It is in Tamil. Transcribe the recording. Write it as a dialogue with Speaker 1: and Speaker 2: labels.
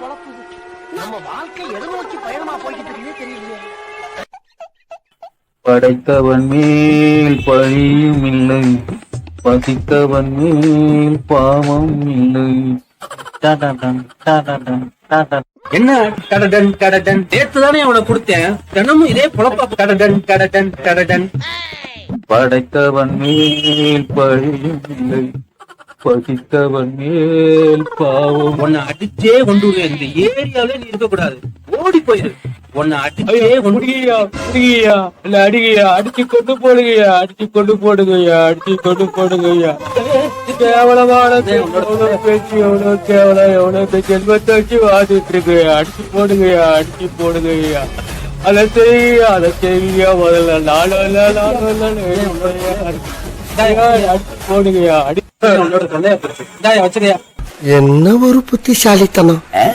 Speaker 1: என்ன பொழப்பு இது? நம்ம வாழ்க்கை எதை நோக்கி பயணமா போய்கிட்டு இருக்குன்னே தெரியலையே.
Speaker 2: படைத்தவன் மேல் பழியும் இல்லை. பசித்தவன் மேல் பாவம் இல்லை.
Speaker 3: என்ன? கடடன் கடடன் நேத்து தானே உனக்கு கொடுத்தேன். தினமும் இதே பொழப்பா கடடன் கடடன் கடடன்
Speaker 2: படைத்தவன் மேல் பழியும் இல்லை. பசித்தவன் மேல் பாவம்.
Speaker 3: உன்னை அடிச்சே கொண்டு. இந்த ஏரியாவில நீ இருக்க கூடாது ஓடி போயிரு. உன்னை அடிச்சே
Speaker 2: முடியா முடியா இல்ல அடிங்கய்யா அடிச்சு கொண்டு போடுங்கய்யா அடிச்சு கொண்டு போடுங்கய்யா அடிச்சு கொண்டு போடுங்கய்யா. கேவலமான எவ்வளவு பேச்சு எவ்வளவு கேவலம் எவ்வளவு ஜென்மத்தை வச்சு வாதிட்டு இருக்குயா அடிச்சு போடுங்கய்யா அடிச்சு போடுங்கய்யா. அதை செய்ய அதை செய்ய முதல்ல இல்ல நானும் இல்ல அடிச்சு போடுங்கய்யா அடி
Speaker 3: എന്ന
Speaker 4: ഒരു ബുദ്ധിശാലിത്തണം ഏ?